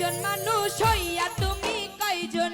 একজন মানুষ হইয়া তুমি কয়জন